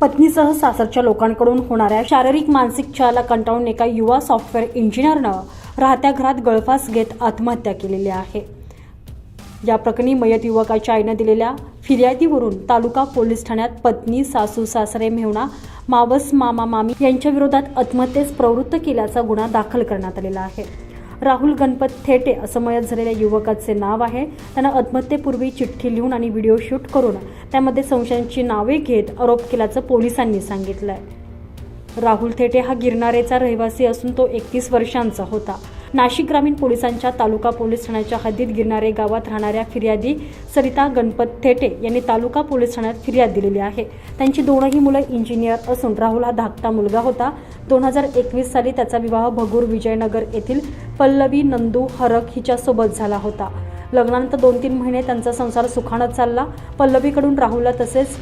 पत्नीसह सासरच्या लोकांकडून होणाऱ्या शारीरिक मानसिक छळाला कंटाळून एका युवा सॉफ्टवेअर इंजिनियरनं राहत्या घरात गळफास घेत आत्महत्या केलेली आहे. या प्रकरणी मयत युवकाच्या आईनं दिलेल्या फिर्यादीवरून तालुका पोलीस ठाण्यात पत्नी सासू सासरे मेहुणा मावस मामा मामी यांच्या विरोधात आत्महत्येस प्रवृत्त केल्याचा गुन्हा दाखल करण्यात आलेला आहे. राहुल गणपत थेटे असं मयत झालेल्या युवकाचे नाव आहे. त्यानं आत्महत्येपूर्वी चिठ्ठी लिहून आणि व्हिडिओ शूट करून त्यामध्ये संशयांची नावे घेत आरोप केल्याचं पोलिसांनी सांगितलं आहे राहुल थेटे हा गिरणारेचा रहिवासी असून तो एकतीस वर्षांचा होता. नाशिक ग्रामीण पोलिसांच्या तालुका पोलीस ठाण्याच्या हद्दीत गिरणारे गावात राहणाऱ्या फिर्यादी सरिता गणपत थेटे यांनी तालुका पोलीस ठाण्यात फिर्याद दिलेली आहे. त्यांची दोनही मुलं इंजिनियर असून राहुल हा धाकटा मुलगा होता. दोन हजार एकवीस साली त्याचा विवाह भगूर विजयनगर येथील पल्लवी नंदू हरक हिच्यासोबत झाला होता. लग्नानंतर दोन तीन महिने त्यांचा संसार सुखाणत चालला. पल्लवीकडून राहुलला तसेच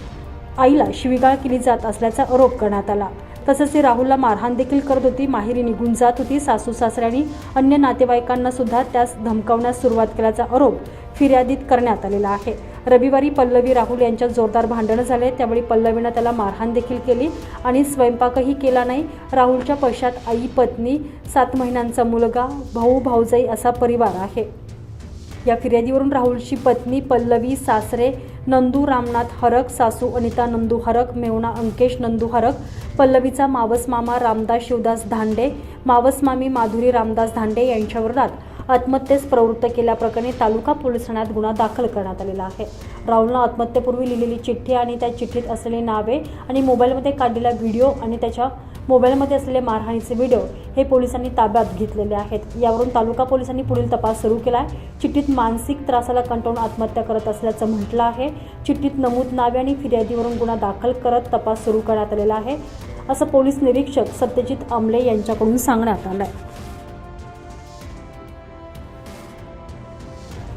आईला शिवीगाळ केली जात असल्याचा आरोप करण्यात आला. तसंच ती राहुलला मारहाण देखील करत होती. माहेरी निघून जात होती. सासू सासऱ्यांनी अन्य नातेवाईकांना सुद्धा त्यास धमकावण्यास सुरुवात केल्याचा आरोप फिर्यादीत करण्यात आलेला आहे. रविवारी पल्लवी राहुल यांच्यात जोरदार भांडणं झाले त्यावेळी पल्लवीनं त्याला मारहाण देखील केली आणि स्वयंपाकही केला नाही. राहुलच्या पश्चात आई पत्नी सात महिन्यांचा मुलगा भाऊ भाऊजाई असा परिवार आहे. या फिर्यादीवरून राहुलची पत्नी पल्लवी सासरे नंदू रामनाथ हरक सासू अनिता नंदू हरक मेवणा अंकेश नंदू हरक पल्लवीचा मावस मामा रामदास शिवदास धांडे मावस मामी माधुरी रामदास धांडे यांच्याविरोधात आत्महत्येस प्रवृत्त केल्याप्रकरणी तालुका पोलीस ठाण्यात गुन्हा दाखल करण्यात आलेला आहे. राहुलनं आत्महत्येपूर्वी लिहिलेली चिठ्ठी आणि त्या चिठ्ठीत असलेली नावे आणि मोबाईलमध्ये काढलेला व्हिडिओ आणि त्याच्या मोबाईलमध्ये असलेले मारहाणीचे व्हिडिओ हे पोलिसांनी ताब्यात घेतलेले आहेत. यावरून तालुका पोलिसांनी पुढील तपास सुरू केला आहे चिठ्ठीत मानसिक त्रासाला कंटाळून आत्महत्या करत असल्याचं म्हटलं आहे. चिठ्ठीत नमूद नावे आणि फिर्यादीवरून गुन्हा दाखल करत तपास सुरू करण्यात आलेला आहे. असं पोलीस निरीक्षक सत्यजित आमले यांच्याकडून सांगण्यात आलं आहे